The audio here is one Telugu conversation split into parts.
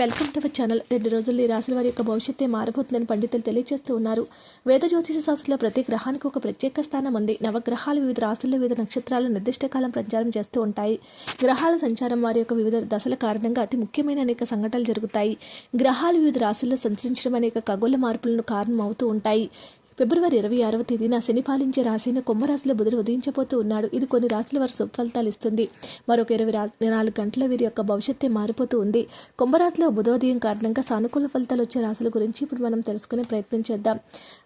Welcome to our channel. రెండు రోజుల్లో ఈ రాశుల వారి యొక్క భవిష్యత్తే మారబోతుందని పండితులు తెలియజేస్తూ ఉన్నారు. వేద జ్యోతిష శాస్త్రంలో ప్రతి గ్రహానికి ఒక ప్రత్యేక స్థానం ఉంది. నవగ్రహాలు వివిధ రాశుల్లో వివిధ నక్షత్రాలు నిర్దిష్ట కాలం ప్రచారం చేస్తూ ఉంటాయి. గ్రహాల సంచారం వారి యొక్క వివిధ దశల కారణంగా అతి ముఖ్యమైన అనేక సంఘటనలు జరుగుతాయి. గ్రహాలు వివిధ రాశుల్లో సంచరించడం అనేక ఖగోళ మార్పులను కారణం అవుతూ ఉంటాయి. ఫిబ్రవరి ఇరవై ఆరవ తేదీన శని పాలించే రాశిని కుంభరాశిలో బుధుడు ఉదయించబోతూ ఉన్నాడు. ఇది కొన్ని రాశుల వారి సుఫలితాలు ఇస్తుంది. మరొక ఇరవై నాలుగు గంటల వీరి యొక్క భవిష్యత్తే మారిపోతూ ఉంది. కుంభరాశిలో బుధోదయం కారణంగా సానుకూల ఫలితాలు వచ్చే రాశుల గురించి ఇప్పుడు మనం తెలుసుకునే ప్రయత్నం చేద్దాం.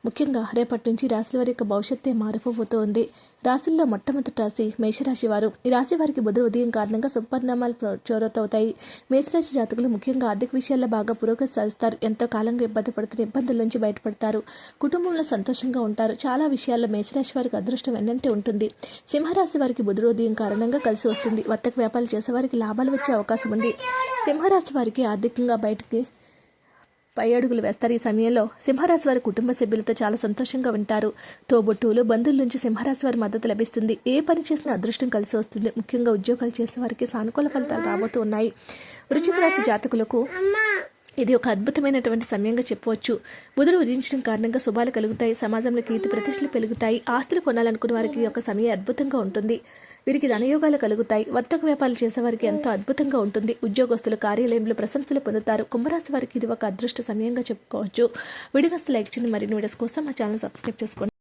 ముఖ్యంగా రేపటి నుంచి రాశుల వారి యొక్క భవిష్యత్తే మారిపోబోతూ ఉంది రాశుల్లో మొట్టమొదటి రాశి మేషరాశి వారు. ఈ రాశి వారికి బుధుడు ఉదయం కారణంగా సుపరిణామాలు చోరతవుతాయి మేషరాశి జాతకులు ముఖ్యంగా ఆర్థిక విషయాల్లో బాగా పురోగతి సాధిస్తారు. ఎంతో కాలంగా ఇబ్బంది పడుతున్న ఇబ్బందుల నుంచి బయటపడతారు. కుటుంబంలో సంతోషంగా ఉంటారు. చాలా విషయాల్లో మేషరాశి వారికి అదృష్టం ఎన్నంటే ఉంటుంది. సింహరాశి వారికి బుధురోదయం కారణంగా కలిసి వస్తుంది. వర్తక వ్యాపారాలు చేసే వారికి లాభాలు వచ్చే అవకాశం ఉంది. సింహరాశి వారికి ఆర్థికంగా బయటికి పై అడుగులు వేస్తారు. ఈ సమయంలో సింహరాశి వారి కుటుంబ సభ్యులతో చాలా సంతోషంగా ఉంటారు. తోబుట్టువులు బంధువుల నుంచి సింహరాశి వారి మద్దతు లభిస్తుంది. ఏ పని చేసినా అదృష్టం కలిసి వస్తుంది. ముఖ్యంగా ఉద్యోగాలు చేసే వారికి సానుకూల ఫలితాలు రాబోతూ ఉన్నాయి. వృచ్చిక రాశి జాతకులకు ఇది ఒక అద్భుతమైనటువంటి సమయంగా చెప్పవచ్చు. బుధుడు ఉదయించడం కారణంగా శుభాలు కలుగుతాయి సమాజంలో కీర్తి ప్రతిష్టలు పెరుగుతాయి ఆస్తులు కొనాలనుకున్న వారికి ఒక సమయం అద్భుతంగా ఉంటుంది. వీరికి ధనయోగాలు కలుగుతాయి వర్తక వ్యాపారాలు చేసే వారికి ఎంతో అద్భుతంగా ఉంటుంది. ఉద్యోగస్తులు కార్యాలయంలో ప్రశంసలు పొందుతారు. కుంభరాశి వారికి ఇది ఒక అదృష్ట సమయంగా చెప్పుకోవచ్చు. వీడియోస్ లైక్ చేయండి. మరిన్ని వీడియోస్ కోసం మా ఛానల్ సబ్స్క్రైబ్ చేసుకోండి.